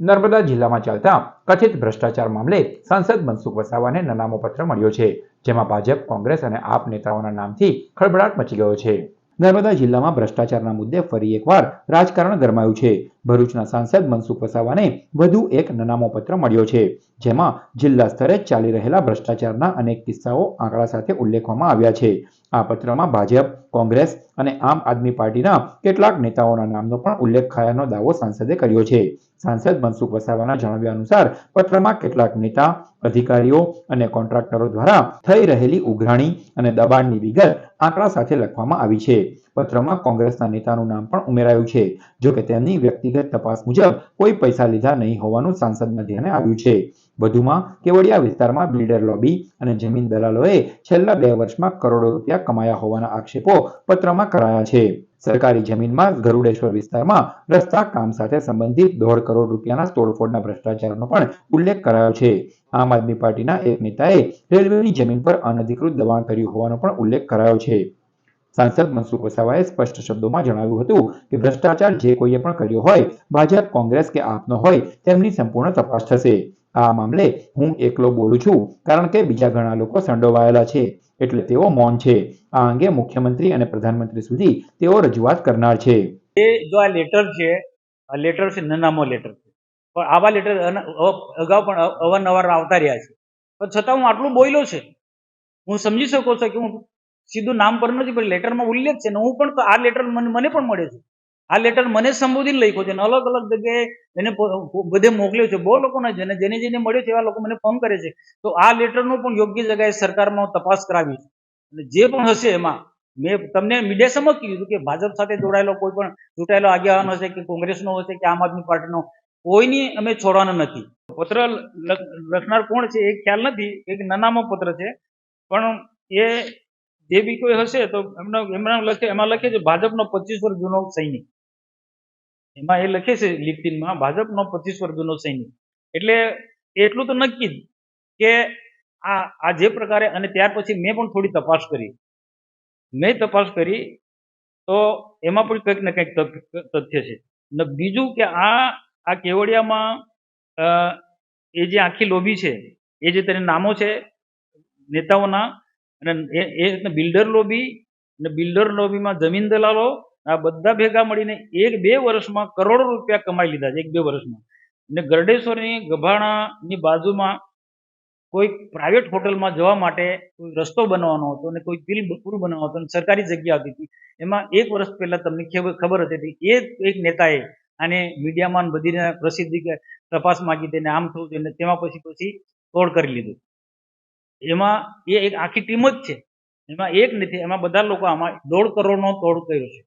નર્મદા જિલ્લામાં ચાલતા કથિત ભ્રષ્ટાચાર મામલે સાંસદ મનસુખ વસાવાને નનામો પત્ર મળ્યો છે, જેમાં ભાજપ, કોંગ્રેસ અને આપ નેતાઓના નામથી ખળભળાટ મચી ગયો છે. નર્મદા જિલ્લામાં ભ્રષ્ટાચારના મુદ્દે ફરી એકવાર રાજકારણ ગરમાયું છે. ભરૂચના સાંસદ મનસુખ વસાવાને વધુ એક નનામો પત્ર મળ્યો છે, જેમાં જિલ્લા સ્તરે ચાલી રહેલા ભ્રષ્ટાચારના અનેક કિસ્સાઓ આંકડા સાથે ઉલ્લેખવામાં આવ્યા છે. આ પત્રમાં ભાજપ, કોંગ્રેસ અને આમ આદમી પાર્ટીના કેટલાક નેતાઓના નામનો પણ ઉલ્લેખ થયાનો દાવો સાંસદે કર્યો છે. સાંસદ મનસુખ વસાવાના જણાવ્યા અનુસાર, પત્રમાં કેટલાક નેતા, અધિકારીઓ અને કોન્ટ્રાક્ટરો દ્વારા થઈ રહેલી ઉઘરાણી અને દબાણની વિગત આંકડા સાથે લખવામાં આવી છે. પત્રમાં કોંગ્રેસના નેતાનું નામ પણ ઉમેરાયું છે. જો કે તેમની વ્યક્તિગત તપાસ મુજબ કોઈ પૈસા લીધા નહીં હોવાનું સાંસદના ધ્યાને આવ્યું છે. વધુમાં કેવડિયા વિસ્તારમાં બિલ્ડર લોબી અને જમીન દલાલોએ છેલ્લા બે વર્ષમાં કરોડો રૂપિયા કમાયા હોવાના આક્ષેપો પત્રમાં કરાયા છે. સરકારી જમીનમાં ગરુડેશ્વર વિસ્તારમાં રસ્તા કામ સાથે સંબંધિત દોઢ કરોડ રૂપિયાના તોડફોડના ભ્રષ્ટાચારનો પણ ઉલ્લેખ કરાયો છે. આમ આદમી પાર્ટીના એક નેતાએ રેલવેની જમીન પર અનધિકૃત દબાણ કર્યું હોવાનો પણ ઉલ્લેખ કરાયો છે. સાંસદ મનસુખ વસાવાએ સ્પષ્ટ શબ્દોમાં જણાવ્યું હતું કે ભ્રષ્ટાચાર જે કોઈએ પણ કર્યો હોય, ભાજપ, કોંગ્રેસ કે આપનો હોય, તેમની સંપૂર્ણ તપાસ થશે. આ મામલે હું એકલો બોલું છું, કારણ કે બીજા ઘણા લોકો સંડોવાયેલા છે, એટલે તેઓ મૌન છે. આ અંગે મુખ્યમંત્રી અને પ્રધાનમંત્રી સુધી તેઓ રજૂઆત કરનાર છે. એ જો આ લેટર છે લેટર છે નનામો લેટર છે. પણ આવા લેટર અગાઉ પણ અવારનવાર આવતા રહ્યા છે. પણ છતાં હું આટલું બોલ્યો છે. હું સમજી શકું છું કે હું સીધું નામ પર નથી, પણ લેટરમાં ઉલ્લેખ છે ને હું પણ આ લેટર મને પણ મળે છે. આ લેટર મને સંબોધીને લખ્યો છે અને અલગ અલગ જગ્યાએ એને બધે મોકલ્યો છે. બહુ લોકોને જેને જેને જેને મળ્યો છે એવા લોકો મને ફોન કરે છે. તો આ લેટરનું પણ યોગ્ય જગ્યાએ સરકારમાં તપાસ કરાવી અને જે પણ હશે એમાં, મેં તમને મીડિયા સમક્ષ કીધું કે ભાજપ સાથે જોડાયેલો કોઈ પણ ચૂંટાયેલો આગેવાન હશે કે કોંગ્રેસનો હશે કે આમ આદમી પાર્ટીનો, કોઈની અમે છોડવાના નથી. પત્ર લખ- લખનાર કોણ છે એ ખ્યાલ નથી. એક નાનામાં પત્ર છે. પણ એ જે બી કોઈ હશે તો એમનો, એમના લખે, એમાં લખે છે, ભાજપનો પચીસ વર્ષ જૂનો સૈનિક. એમાં એ લખે છે લિખિતમાં ભાજપનો પચીસ વર્ષ જૂનો સૈનિક. એટલે એટલું તો નક્કી જ કે આ આ જે પ્રકારે, અને ત્યાર પછી મેં પણ થોડી તપાસ કરી. મેં તપાસ કરી તો એમાં પણ કંઈક ને કંઈક તથ્ય છે. ને બીજું કે આ આ કેવડિયામાં એ જે આખી લોબી છે, એ જે તેને નામો છે, નેતાઓના અને એ એ બિલ્ડર લોબી અને બિલ્ડર લોબીમાં જમીન દલાલો આ બધા ભેગા મળીને એક બે વર્ષમાં કરોડો રૂપિયા કમાઈ લીધા છે, એક બે વર્ષમાં ને ગરડેશ્વરની ગભાણાની બાજુમાં કોઈ પ્રાઇવેટ હોટલમાં જવા માટે કોઈ રસ્તો બનાવવાનો હતો અને કોઈ બિલ પૂરું બનાવવાનો હતો અને સરકારી જગ્યા હતી હતી. એમાં એક વર્ષ પહેલાં તમને ખબર હતી કે એ એક નેતાએ આને મીડિયામાં બધીને પ્રસિદ્ધિ તપાસ માંગી તેને આમ થયું તેને તેમાં પછી પછી તોડ કરી લીધું એમાં એ એક આખી ટીમ જ છે. એમાં એક નથી, એમાં બધા લોકો આમાં દોઢ કરોડનો તોડ કર્યો છે.